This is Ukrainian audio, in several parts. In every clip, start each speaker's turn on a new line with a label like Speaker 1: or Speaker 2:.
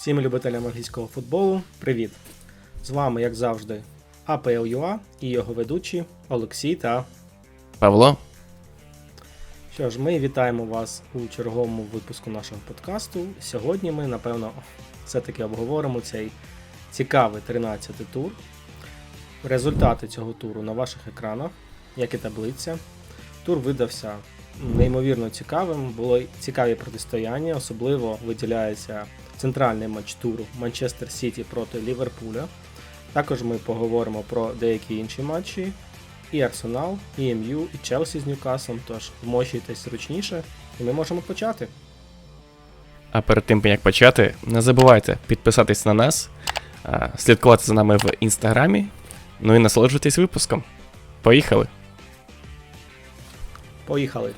Speaker 1: Всім любителям англійського футболу, привіт! З вами, як завжди, АПЛ.ЮА і його ведучі Олексій та.
Speaker 2: Павло,
Speaker 1: Що ж, ми вітаємо вас у черговому випуску нашого подкасту. Сьогодні ми, напевно, все-таки обговоримо цей цікавий 13-й тур. Результати цього туру на ваших екранах, як і таблиця. Тур видався неймовірно цікавим, було цікаві протистояння, особливо виділяється центральний матч туру Манчестер Сіті проти Ліверпуля. Також ми поговоримо про деякі інші матчі. І Арсенал, і МЮ, і Челсі з Ньюкаслом, тож вмощуйтесь зручніше, і ми можемо почати.
Speaker 2: а перед тим як почати, не забувайте підписатись на нас, слідкувати за нами в інстаграмі, ну і насолоджуйтесь випуском. Поїхали!
Speaker 1: Поїхали!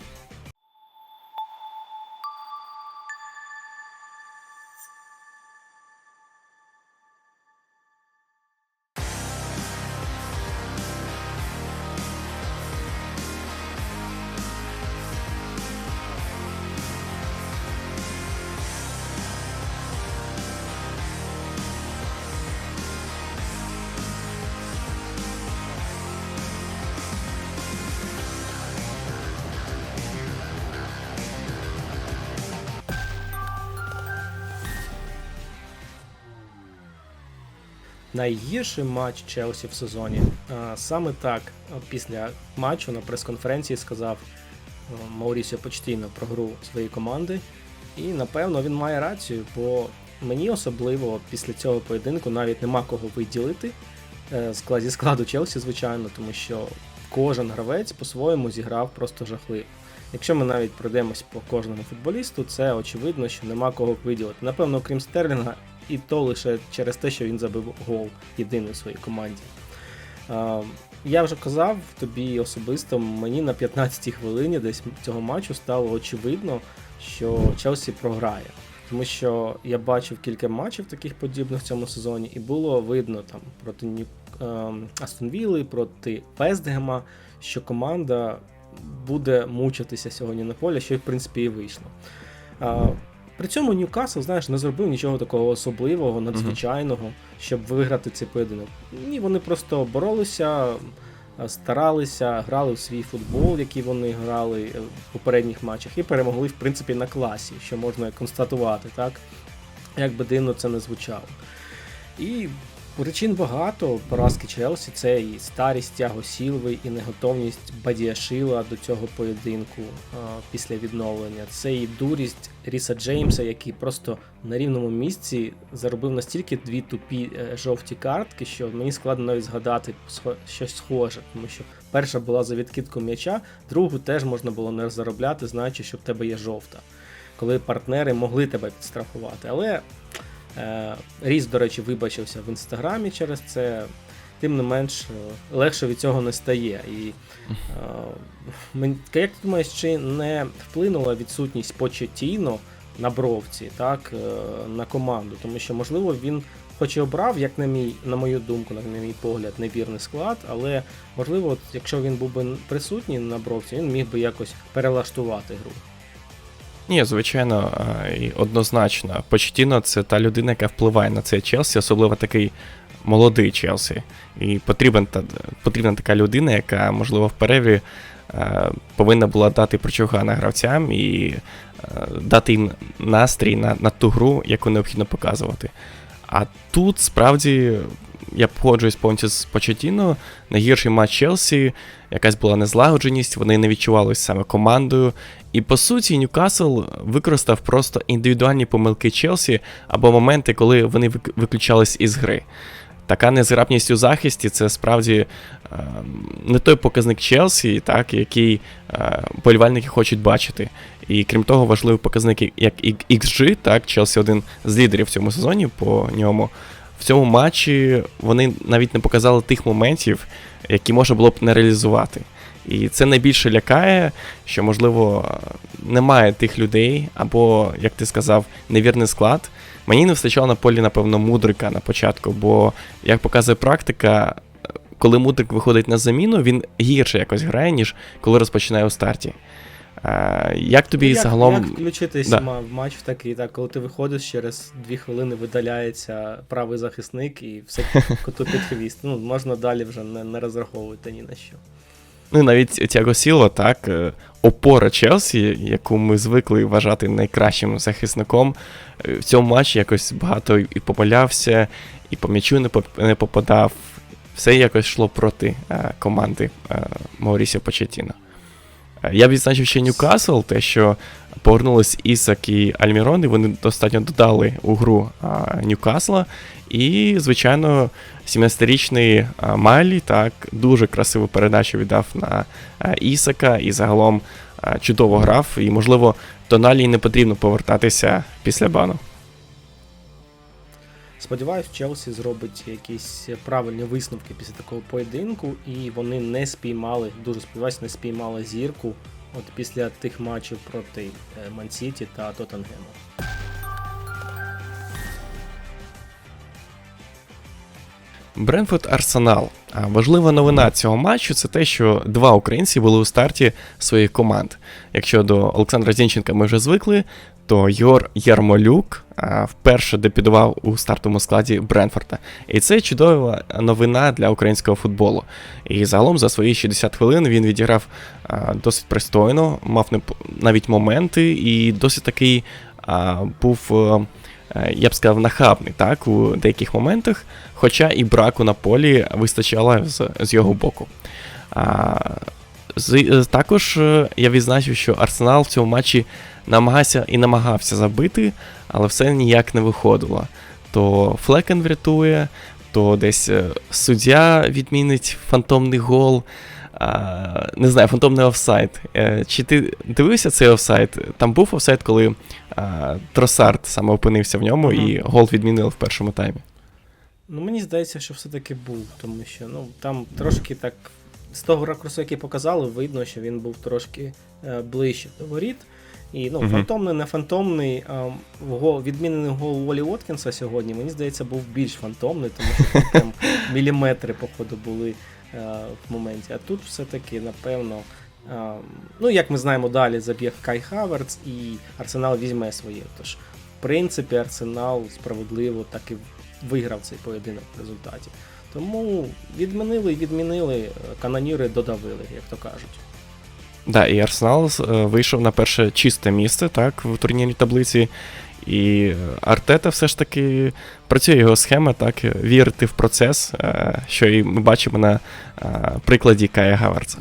Speaker 1: Найгірший матч Челсі в сезоні. Саме так після матчу на прес-конференції сказав а, Маурісіо Почтіно про гру своєї команди. І напевно він має рацію, бо мені особливо після цього поєдинку навіть нема кого виділити е, зі складу Челсі, звичайно, тому що кожен гравець по-своєму зіграв просто жахливо. Якщо ми навіть пройдемось по кожному футболісту, це очевидно, що нема кого виділити. Напевно, окрім Стерлінга, і то лише через те, що він забив гол єдиний у своїй команді. Е, Я вже казав тобі особисто, мені на 15-й хвилині десь цього матчу стало очевидно, що Челсі програє. Тому що я бачив кілька матчів таких подібних в цьому сезоні, і було видно там проти Нью... ем, Астон Вілли, проти Вестгема, що команда буде мучитися сьогодні на полі, що в принципі і вийшло. При цьому Ньюкасл, знаєш, не зробив нічого такого особливого, надзвичайного, щоб виграти цей поєдинок. Ні, вони просто боролися, старалися, грали в свій футбол, який вони грали е, в попередніх матчах, і перемогли, в принципі, на класі, що можна констатувати, так? Як би дивно це не звучало. І причин багато поразки Челсі це і старість Тяго Сілви, і неготовність Бадіашила до цього поєдинку а, після відновлення. Це і дурість Ріса Джеймса, який просто на рівному місці заробив настільки дві тупі е, жовті картки, що мені складно навіть згадати щось схоже, тому що перша була за відкидку м'яча, другу теж можна було не заробляти, знаючи, що в тебе є жовта. Коли партнери могли тебе підстрахувати. Але Е, Ріс, до речі, вибачився в інстаграмі через це. Тим не менш, е, легше від цього не стає. І е, як ти думаєш, чи не вплинула відсутність Почетіно на бровці, так, е, на команду? Тому що, можливо, він хоч і обрав, як на мій, на мою думку, на мій погляд, невірний склад, але можливо, якщо він був би присутній на бровці, він міг би якось перелаштувати гру.
Speaker 2: Ні, звичайно, і однозначно. Почтіно це та людина, яка впливає на цей Челсі, особливо такий молодий Челсі. І потрібен потрібна така людина, яка, можливо, в перерві е, повинна була дати прочугана гравцям і дати їм настрій на, на ту гру, яку необхідно показувати. А тут справді я погоджуюсь повністю з Почетіно. Найгірший матч Челсі, якась була незлагодженість, вони не відчувалися саме командою. І по суті, Ньюкасл використав просто індивідуальні помилки Челсі або моменти, коли вони виключались із гри. Така незграбність у захисті це справді е, не той показник Челсі, так, який е, болівальники хочуть бачити. І крім того, важливий показник як XG, так, Челсі один з лідерів в цьому сезоні по ньому. В цьому матчі вони навіть не показали тих моментів, які можна було б не реалізувати. І це найбільше лякає, що, можливо, немає тих людей, або, як ти сказав, невірний склад. Мені не вистачало на полі, напевно, мудрика на початку, бо, як показує практика, коли мудрик виходить на заміну, він гірше якось грає, ніж коли розпочинає у старті. Е, Як тобі
Speaker 1: Ну, як,
Speaker 2: загалом.
Speaker 1: Як включитись
Speaker 2: Да.
Speaker 1: в матч в такий, так, коли ти виходиш, через дві хвилини видаляється правий захисник і все коту під хвіст. Ну, можна далі вже не, не розраховувати ні на що.
Speaker 2: Ну, навіть Тяго Сіло, так, е, опора Челсі, яку ми звикли вважати найкращим захисником, е, в цьому матчі якось багато і помилявся, і по м'ячу не попадав. Все якось йшло проти команди Маурісіо Почетіно. Я відзначив ще Ньюкасл, те, що повернулись Ісак і Альмірон, і вони достатньо додали у гру Ньюкасла. І, звичайно, 17-річний Майлі так дуже красиву передачу віддав на Ісака і загалом чудово грав. І, можливо, Тоналі не потрібно повертатися після бану.
Speaker 1: Сподіваюсь, Челсі зробить якісь правильні висновки після такого поєдинку, і вони не спіймали, дуже сподіваюся, не спіймали зірку от після тих матчів проти е, Мансіті та Тоттенгему.
Speaker 2: Бренфорд Арсенал. Важлива новина цього матчу це те, що два українці були у старті своїх команд. Якщо до Олександра Зінченка ми вже звикли, то Йор Ярмолюк вперше дебютував у стартовому складі Бренфорда. І це чудова новина для українського футболу. І загалом за свої 60 хвилин він відіграв досить пристойно, мав навіть моменти, і досить такий був. Е, Я б сказав, нахабний так, у деяких моментах, хоча і браку на полі вистачало з, з його боку. А, з, е, також е, я відзначив, що Арсенал в цьому матчі намагався і намагався забити, але все ніяк не виходило. То Флекен врятує, то десь суддя відмінить фантомний гол. А, не знаю, фантомний офсайд. Е, Чи ти дивився цей офсайд? Там був офсайд, коли а, Тросард саме опинився в ньому
Speaker 1: Мгм.
Speaker 2: і гол відмінили в першому таймі.
Speaker 1: Ну, мені здається, що все-таки був, тому що ну, там трошки так, з того ракурсу, який показали, видно, що він був трошки е, ближче до воріт. І ну,
Speaker 2: Мгм.
Speaker 1: фантомний, не фантомний, а, гол, відмінений гол Волі Уоткінса сьогодні, мені здається, був більш фантомний, тому що там міліметри, походу, були е, в моменті. А тут все-таки, напевно, е, ну, як ми знаємо далі, забіг Кай Хаверц і Арсенал візьме своє. Тож, в принципі, Арсенал справедливо так і виграв цей поєдинок в результаті. Тому відмінили і відмінили, е, каноніри додавили, як то кажуть.
Speaker 2: Да, і Арсенал е, вийшов на перше чисте місце так, в турнірній таблиці. І Артета все ж таки працює його схема, так, вірити в процес, е, що і ми бачимо на е, прикладі Кая Гаверца.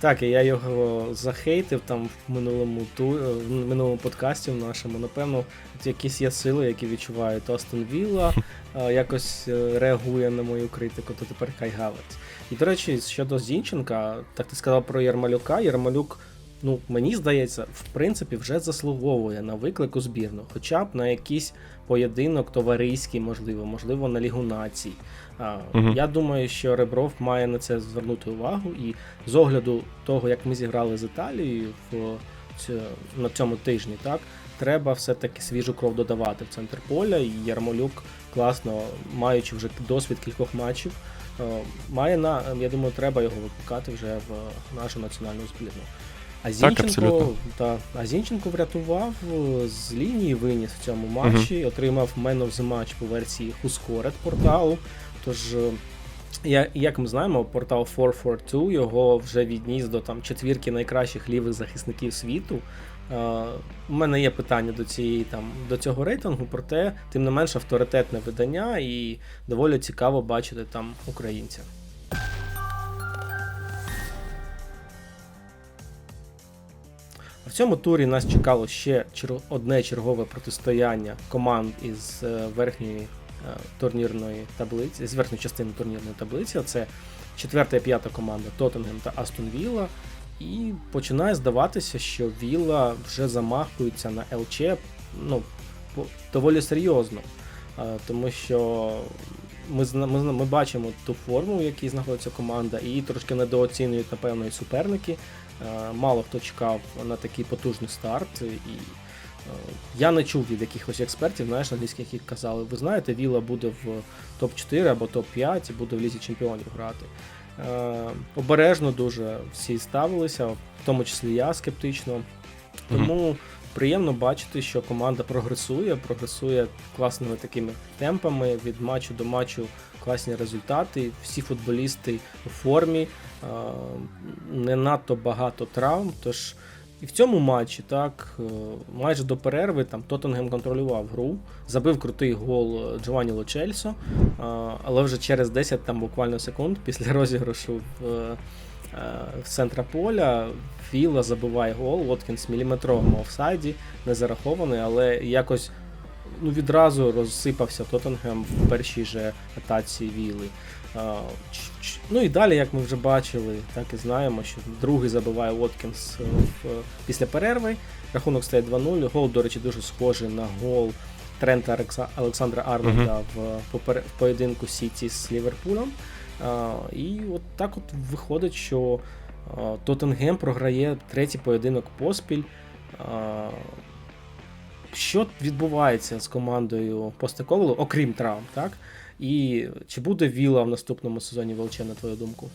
Speaker 1: Так, і я його захейтив там в минулому ту е, в минулому подкасті в нашому. Напевно, от якісь є сили, які відчувають Остон Вілла, якось реагує на мою критику, то тепер Кай Гаверц. І до речі, щодо Зінченка, так ти сказав про Ярмалюка. Ярмалюк, ну мені здається, в принципі, вже заслуговує на виклик у збірну, хоча б на якийсь поєдинок товариський, можливо, можливо, на Лігу націй.
Speaker 2: Мгм.
Speaker 1: Я думаю, що Ребров має на це звернути увагу, і з огляду того, як ми зіграли з Італією в на цьому тижні, так треба все-таки свіжу кров додавати в центр поля. І Ярмолюк класно, маючи вже досвід кількох матчів, е, має на я думаю, треба його викликати вже в нашу національну збірну. А Зінченко,
Speaker 2: абсолютно.
Speaker 1: та, а Зінченко врятував е, з лінії виніс в цьому матчі, отримав Man of the Match по версії Хускорет порталу. Тож, е, я, як ми знаємо, портал 442 його вже відніс до там четвірки найкращих лівих захисників світу. Е, у мене є питання до цієї там до цього рейтингу, проте тим не менш авторитетне видання і доволі цікаво бачити там українця. В цьому турі нас чекало ще одне чергове протистояння команд із е, верхньої е, турнірної таблиці, з верхньої частини турнірної таблиці. Це четверта і п'ята команда Тоттенгем та Астон Вілла. І починає здаватися, що Вілла вже замахується на ЛЧ ну, доволі серйозно. Е, Тому що ми, ми, ми бачимо ту форму, в якій знаходиться команда, і її трошки недооцінюють, напевно, і суперники. Е, Мало хто чекав на такий потужний старт. І е, я не чув від якихось експертів, знаєш, англійських, які казали, ви знаєте, Віла буде в топ-4 або топ-5 і буде в лізі чемпіонів грати. Е, обережно дуже всі ставилися, в тому числі я скептично. Тому приємно бачити, що команда прогресує, прогресує класними такими темпами від матчу до матчу класні результати. Всі футболісти у формі, не надто багато травм. Тож і в цьому матчі, так, е, майже до перерви там Тоттенгем контролював гру, забив крутий гол е, Джованні Лочельсо, е, але вже через 10 там буквально секунд після розіграшу в, е, в центра поля Філа забиває гол, Воткінс міліметровому офсайді, не зарахований, але якось ну, відразу розсипався Тоттенгем в першій же атаці Віли. Ну і далі, як ми вже бачили, так і знаємо, що другий забиває Воткінс е, після перерви. Рахунок стає 2-0. Гол, до речі, дуже схожий на гол Трента Олександра Арнольда в, поєдинку Сіті з Ліверпулем. І от так от виходить, що Тоттенгем програє третій поєдинок поспіль. Що відбувається з командою Постекоглу, окрім травм, так? І чи буде Віла в наступному сезоні Велче, на твою думку?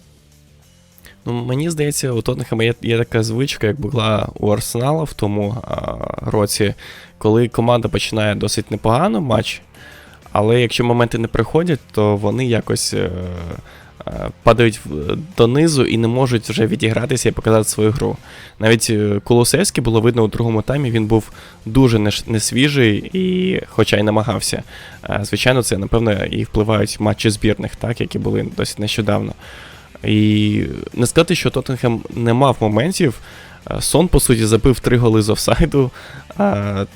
Speaker 2: Ну, мені здається, у Тоттенхема є, є така звичка, як була у Арсенала в тому а, році, коли команда починає досить непогано матч, але якщо моменти не приходять, то вони якось е, падають донизу і не можуть вже відігратися і показати свою гру. Навіть е, Колосевський було видно у другому таймі, він був дуже несвіжий, і, хоча й намагався. Звичайно, це, напевно, і впливають матчі збірних, так, які були досить нещодавно. І не сказати, що Тоттенхем не мав моментів. Е, Сон, по суті, забив три голи з офсайду.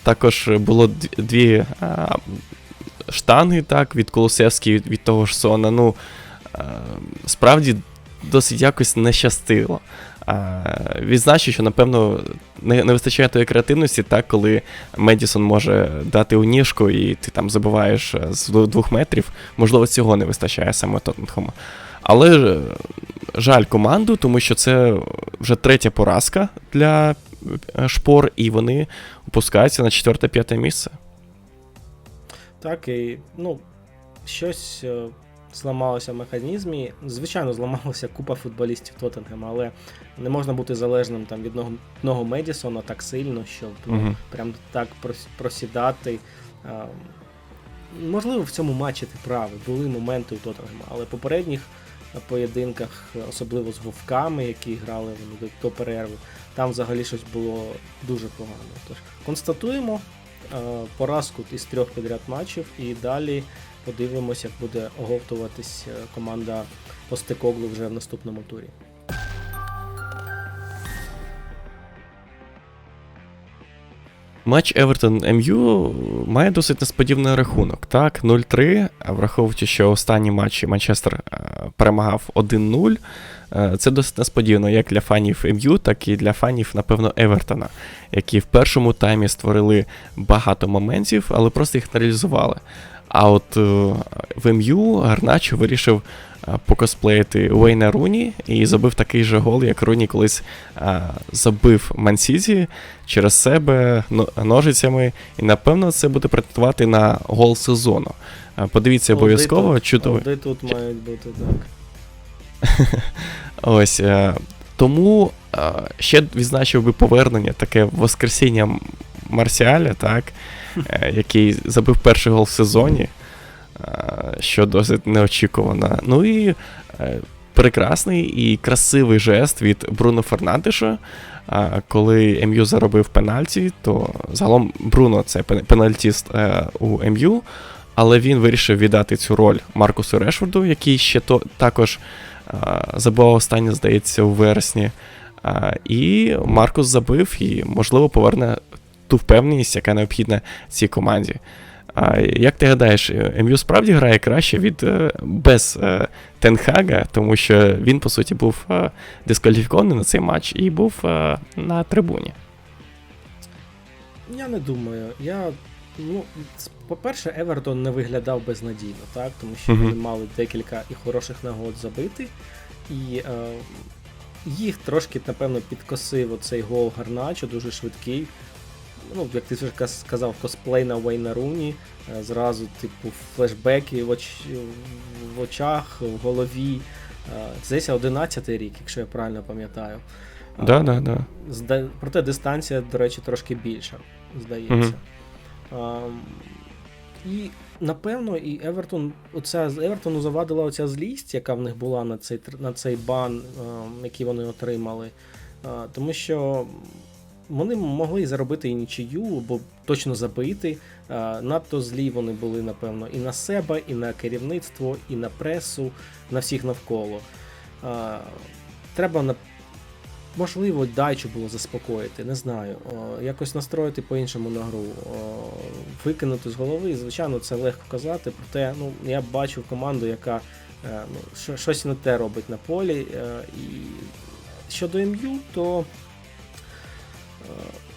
Speaker 2: Також було дві е, штанги так, від Колосевської, від, від того ж Сона. Ну, справді досить якось не щастило. Е, Відзначу, що, напевно, не, не вистачає тої креативності, так, коли Медісон може дати у ніжку і ти там забиваєш е, з двох- метрів. Можливо, цього не вистачає саме Тоттенхему. Але жаль команду, тому що це вже третя поразка для е, шпор, і вони опускаються на четверте-п'яте місце.
Speaker 1: Так, і ну, щось е, зламалося в механізмі. Звичайно, зламалася купа футболістів Тоттенгема, але не можна бути залежним там, від одного, одного Медісона так сильно, щоб
Speaker 2: Мгм.
Speaker 1: прям так просідати. А, Можливо, в цьому матчі ти правий, були моменти у Тоттенгема, але в попередніх поєдинках, особливо з вовками, які грали вони до, перерви, там взагалі щось було дуже погано. Тож констатуємо поразку із трьох підряд матчів, і далі подивимося, як буде оговтуватись е, команда Постекоглу вже в наступному турі.
Speaker 2: Матч Евертон МЮ має досить несподіваний рахунок. Так, 0-3, а враховуючи, що останні матчі Манчестер е, перемагав 1-0. е, Це досить несподівано як для фанів МЮ, так і для фанів, напевно, Евертона, які в першому таймі створили багато моментів, але просто їх не реалізували. А от е, в МЮ Гарначо вирішив е, покосплеїти Уейна Руні і забив такий же гол, як Руні колись е, забив Мансіті через себе ножицями, і напевно це буде претендувати на гол сезону. Подивіться обов'язково, чудовий.
Speaker 1: голди тут мають бути так.
Speaker 2: Ось тому ще відзначив би повернення, таке воскресіння Марсіаля, так, який забив перший гол в сезоні, е, що досить неочікувано. Ну і е, прекрасний і красивий жест від Бруно Фернандеша. е, Коли МЮ заробив пенальті, то загалом Бруно це пенальтіст е, у МЮ, але він вирішив віддати цю роль Маркусу Решфорду, який ще то також а, забивав останнє, здається, у вересні. І Маркус забив і, можливо, поверне ту впевненість, яка необхідна цій команді. А як ти гадаєш, МЮ справді грає краще від е, без е, Тенхага, тому що він, по суті, був е, дискваліфікований на цей матч і був на трибуні.
Speaker 1: Я не думаю. Я, ну, по-перше, Евертон не виглядав безнадійно, так? Тому що
Speaker 2: Мгм.
Speaker 1: вони мали декілька і хороших нагод забити. І е, їх трошки, напевно, підкосив оцей гол Гарначо, дуже швидкий. Ну, як ти вже сказав, косплей на Вейна Руні. е, Зразу, типу, флешбеки в, оч... в очах, в голові. Здається, 11 рік, якщо я правильно пам'ятаю.
Speaker 2: Да, да, да.
Speaker 1: Зда... Проте дистанція, до речі, трошки більша, здається. Ам, і напевно, і Евертон, оця Евертону завадила оця злість, яка в них була на цей, на цей бан, ам, який вони отримали. А, тому що вони могли заробити і нічию, або точно забити. Надто злі вони були, напевно, і на себе, і на керівництво, і на пресу, на всіх навколо. Треба на Можливо, дайчу було заспокоїти, не знаю. Якось настроїти по-іншому на гру, викинути з голови. Звичайно, це легко казати, проте ну, я бачу команду, яка е, ну, щось не те робить на полі. е, І щодо МЮ, то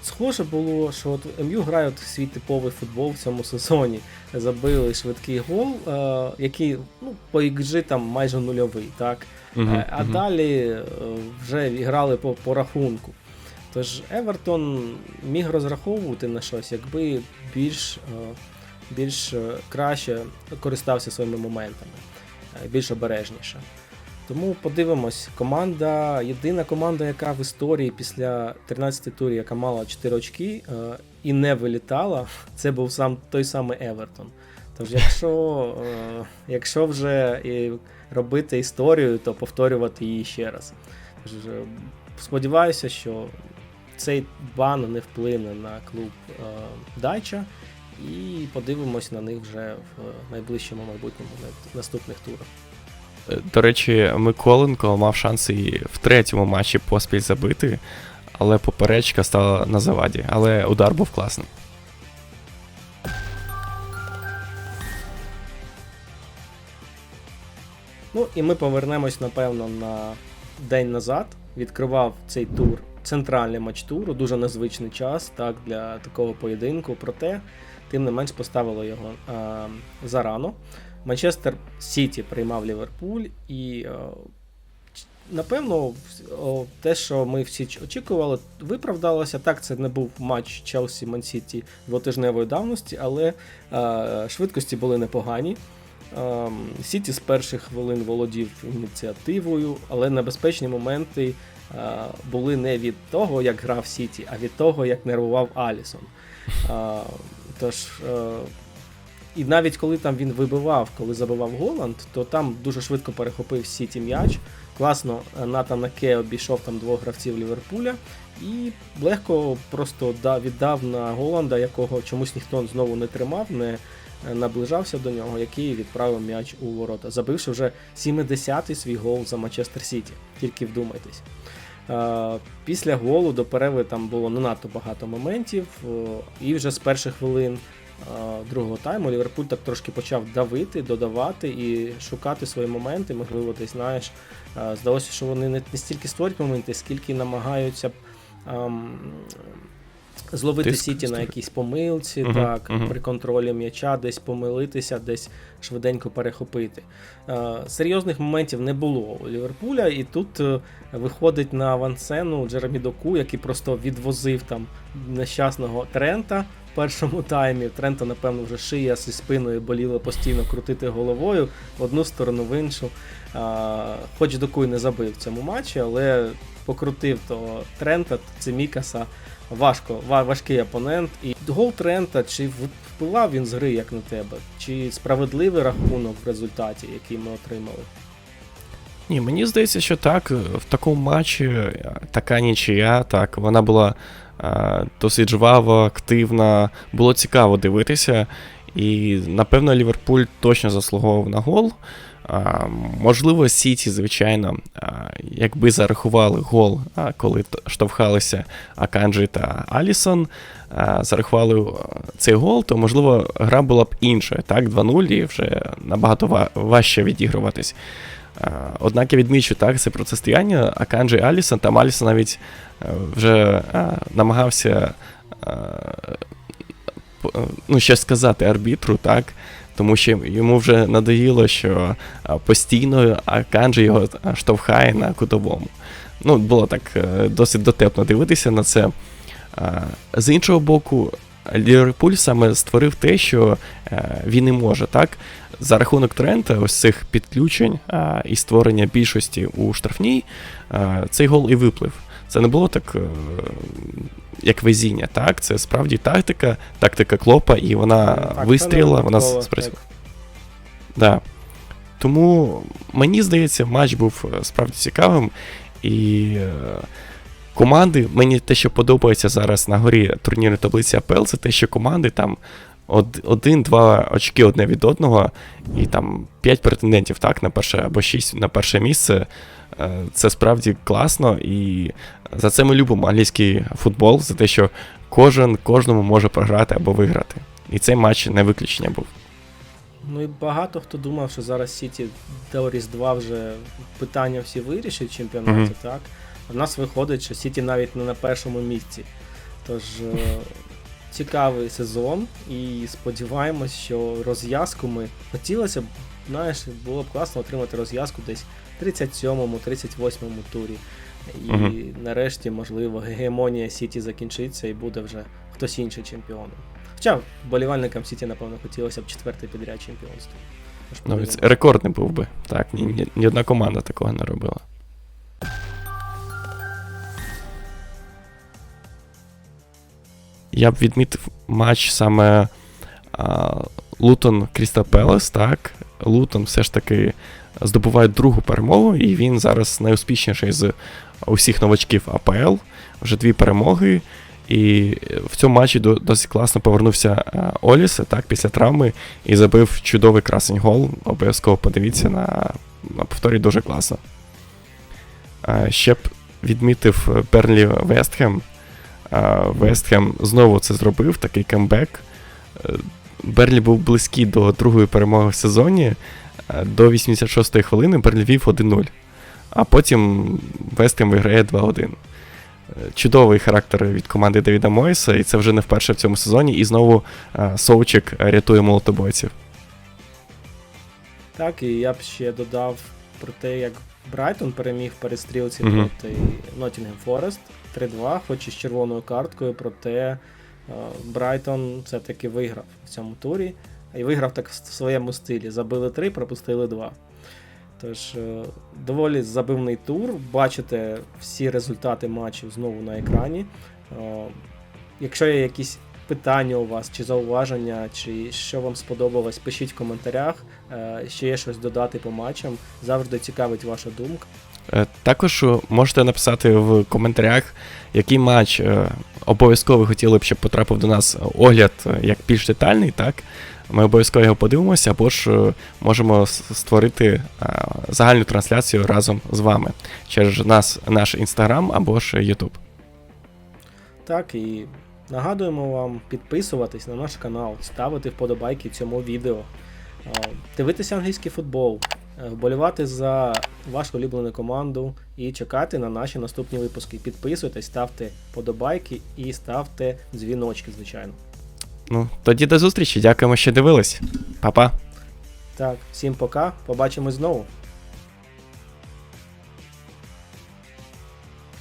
Speaker 1: схоже було, що от МЮ грають свій типовий футбол в цьому сезоні. Забили швидкий гол, е, який ну, по XG там майже нульовий. так? Е, А
Speaker 2: мгм.
Speaker 1: далі е, вже грали по, по рахунку. Тож Евертон міг розраховувати на щось, якби більш, е, більш краще користався своїми моментами, більш обережніше. Тому подивимось, команда, єдина команда, яка в історії після 13 турів, яка мала 4 очки е, і не вилітала, це був сам той самий Евертон. Тож, якщо, е, якщо вже і робити історію, то повторювати її ще раз. Тож, е, сподіваюся, що цей бан не вплине на клуб е, Дайча, і подивимось на них вже в найближчому майбутньому наступних турах.
Speaker 2: Е, До речі, Миколенко мав шанси і в третьому матчі поспіль забити, але поперечка стала на заваді. Але удар був класний.
Speaker 1: Ну і ми повернемось, напевно, на день назад. Відкривав цей тур центральний матч туру, дуже незвичний час так, для такого поєдинку. Проте, тим не менш, поставило його а, зарано. Манчестер Сіті приймав Ліверпуль, і а, напевно, те, що ми всі очікували, виправдалося. Так, це не був матч Челсі Мансіті двотижневої давності, але а, швидкості були непогані. Ем, Сіті з перших хвилин володів ініціативою, але небезпечні моменти е, були не від того, як грав Сіті, а від того, як нервував Алісон. Е, Тож, е, і навіть коли там він вибивав, коли забивав Голланд, то там дуже швидко перехопив Сіті м'яч. Класно е, Натан Аке обійшов там двох гравців Ліверпуля і легко просто віддав на Голланда, якого чомусь ніхто знову не тримав, не е, наближався до нього, який відправив м'яч у ворота, забивши вже 70-й свій гол за Манчестер Сіті. Тільки вдумайтесь. Е, Після голу до перерви там було не надто багато моментів, і вже з перших хвилин другого тайму Ліверпуль так трошки почав давити, додавати і шукати свої моменти. Можливо, ти знаєш, е, здалося, що вони не стільки створюють моменти, скільки намагаються ем, зловити
Speaker 2: Тиск
Speaker 1: Сіті на якійсь помилці,
Speaker 2: Мгм,
Speaker 1: так,
Speaker 2: мгм.
Speaker 1: при контролі м'яча, десь помилитися, десь швиденько перехопити. Е, серйозних моментів не було у Ліверпуля, і тут е, виходить на авансцену Джеремі Доку, який просто відвозив там нещасного Трента першому таймі. Трента, напевно, вже шия зі спиною боліла постійно крутити головою в одну сторону, в іншу. Е, хоч Доку й не забив в цьому матчі, але покрутив того Трента, Цимікаса. Важко, важкий опонент. І гол Трента, чи впливав він з гри, як на тебе, чи справедливий рахунок в результаті, який ми отримали?
Speaker 2: Ні, мені здається, що так, в такому матчі така нічия, так, вона була досить жвава, активна, було цікаво дивитися. І, напевно, Ліверпуль точно заслуговував на гол. А, можливо, Сіті, звичайно, а, якби зарахували гол, коли штовхалися Аканджі та Алісон, зарахували цей гол, то можливо гра була б інша. Так, 2-0 і вже набагато важче відігруватись. Однак я відмічу так, це протистояння Аканджі Алісон. Там Алісон навіть е, вже намагався ну, щось сказати арбітру, так. Тому що йому вже надоїло, що постійно Аканджі його штовхає на кутовому. Ну, було так е, досить дотепно дивитися на це. З іншого боку, Ліверпуль саме створив те, що е, він і може, так? за рахунок Трента, ось цих підключень і створення більшості у штрафній, цей гол і виплив. Це не було так, е, як везіння, так? Це справді тактика, тактика клопа, і вона
Speaker 1: Так,
Speaker 2: вистріла, вона спрацювала. Да. Тому мені здається, матч був е, справді цікавим. І е, команди, мені те, що подобається зараз на горі турнірної таблиці АПЛ, це те, що команди там од- один-два очки одне від одного, і там 5 претендентів, так, на перше або 6 на перше місце. Е, Це справді класно, і за це ми любимо англійський футбол, за те, що кожен кожному може програти або виграти. І цей матч не виключення був.
Speaker 1: Ну і багато хто думав, що зараз Сіті до Різдва вже питання всі вирішить в чемпіонаті,
Speaker 2: Мгм.
Speaker 1: так? А в нас виходить, що Сіті навіть не на першому місці. Тож е, цікавий сезон, і сподіваємось, що розв'язку ми хотілося б, знаєш, було б класно отримати розв'язку десь в 37-му, 38-му турі. І
Speaker 2: Мгм.
Speaker 1: нарешті, можливо, гегемонія Сіті закінчиться і буде вже хтось інший чемпіоном. Хоча вболівальникам Сіті, напевно, хотілося б четверте підряд чемпіонство.
Speaker 2: Ну, це рекордний був би. Так, ні, ні, ні одна команда такого не робила. Я б відмітив матч саме Лутон Крістал Пелес, так. Лутон все ж таки здобуває другу перемогу, і він зараз найуспішніший з усіх новачків АПЛ. Вже дві перемоги. І в цьому матчі досить класно повернувся Оліс, так, після травми, і забив чудовий красень гол. Обов'язково подивіться на, на повторі дуже класно. Ще б відмітив Берлі Вестхем. Вестхем знову це зробив, такий камбек. Е, Берлі був близький до другої перемоги в сезоні. Е, До 86-ї хвилини Берлі 1-0. А потім Вестхем виграє 2-1. Е, Чудовий характер від команди Девіда Мойса, і це вже не вперше в цьому сезоні. І знову е, Совчик рятує молотобойців.
Speaker 1: Так, і я б ще додав про те, як Брайтон переміг перестрілці
Speaker 2: Мгм.
Speaker 1: проти Nottingham Forest 3-2, хоч і з червоною карткою, проте Брайтон все-таки виграв в цьому турі. І виграв так в своєму стилі. Забили 3, пропустили 2. Тож, е, доволі забивний тур. Бачите всі результати матчів знову на екрані. Е, Якщо є якісь питання у вас, чи зауваження, чи що вам сподобалось, пишіть в коментарях. Е, Ще є щось додати по матчам. Завжди цікавить ваша думка.
Speaker 2: Е, Також е, можете написати в коментарях, який матч е, обов'язково хотіли б, щоб потрапив до нас огляд як більш детальний, так? Ми обов'язково його подивимося, або ж можемо створити загальну трансляцію разом з вами через нас, наш інстаграм або ж Ютуб.
Speaker 1: Так, і нагадуємо вам підписуватись на наш канал, ставити вподобайки цьому відео, дивитися англійський футбол, е, вболівати за вашу улюблену команду і чекати на наші наступні випуски. Підписуйтесь, ставте подобайки і ставте дзвіночки, звичайно.
Speaker 2: Ну, тоді до зустрічі, дякуємо, що дивились. Па-па!
Speaker 1: Так, всім пока, побачимось знову.